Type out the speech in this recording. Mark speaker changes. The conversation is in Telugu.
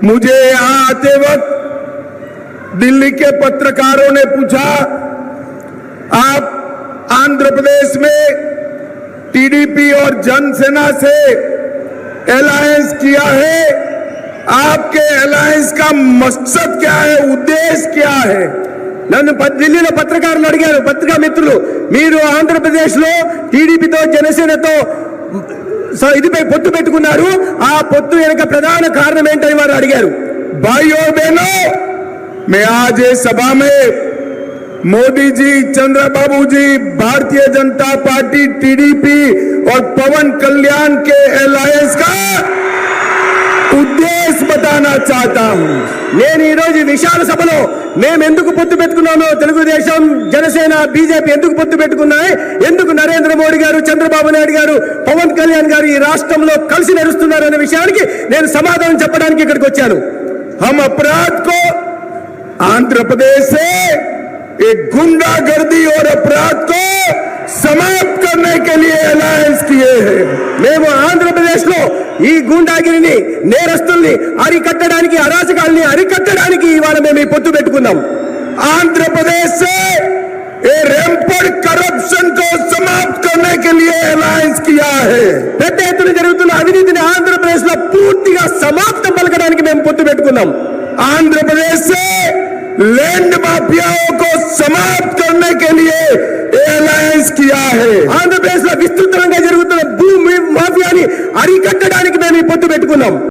Speaker 1: मुझे यहां आते वक्त दिल्ली के पत्रकारों ने पूछा आप आंध्र प्रदेश में टीडीपी और जनसेना से अलायंस किया है आपके अलायंस का मकसद क्या है उद्देश्य क्या है
Speaker 2: నన్ను ప- ఢిల్లీలో పత్రికారులు అడిగారు పత్రికా మిత్రులు మీరు ఆంధ్రప్రదేశ్ లో టీడీపీతో జనసేనతో స- ఇదిపై పొత్తు పెట్టుకున్నారు ఆ పొత్తు వెనుక ప్రధాన కారణం ఏంటని వారు అడిగారు
Speaker 1: भाइयों और बहनों मैं आज ये सभा में मोदी जी चंद्रबाबू जी भारतीय जनता पार्टी टीडीपी और पवन कल्याण के अलायंस का उद्देश्य बताना चाहता हूं
Speaker 2: నేను ఈ రోజు ఈ విశాల సభలో మేము ఎందుకు పొత్తు పెట్టుకున్నామో తెలుగుదేశం జనసేన బీజేపీ ఎందుకు పొత్తు పెట్టుకున్నాయి ఎందుకు నరేంద్ర మోడీ గారు చంద్రబాబు నాయుడు గారు పవన్ కళ్యాణ్ గారు ఈ రాష్ట్రంలో కలిసి నడుస్తున్నారు అనే విషయానికి నేను సమాధానం చెప్పడానికి ఇక్కడికి వచ్చాను
Speaker 1: हम अपराध को आंध्र प्रदेश से एक गुंडागर्दी और अपराध को समाप्त करने के लिए अलायंस किए हैं
Speaker 2: మేము ఆంధ్రప్రదేశ్ లో ఈ గూండాగిరిని నేరస్తుల్ని అరికట్టడానికి అరాచకాల్ని అరికట్టడానికి ఇవాళ మేము ఈ పొత్తు పెట్టుకున్నాం
Speaker 1: आंध्र प्रदेश से ये रैम्पड करप्शन को समाप्त करने के लिए अलायंस किया है
Speaker 2: పెద్ద ఎత్తున జరుగుతున్న అవినీతిని ఆంధ్రప్రదేశ్ లో పూర్తిగా సమాప్తం పలకడానికి మేము పొత్తు పెట్టుకున్నాం
Speaker 1: आंध्र प्रदेश से लैंड माफियाओं को समाप्त करने के लिए ये अलायंस किया है
Speaker 2: ఆంధ్రప్రదేశ్ లో విస్తృతంగా జరుగుతున్న భూమి మాఫియాని అరికట్టడానికి మేము ఈ పొత్తు పెట్టుకున్నాం.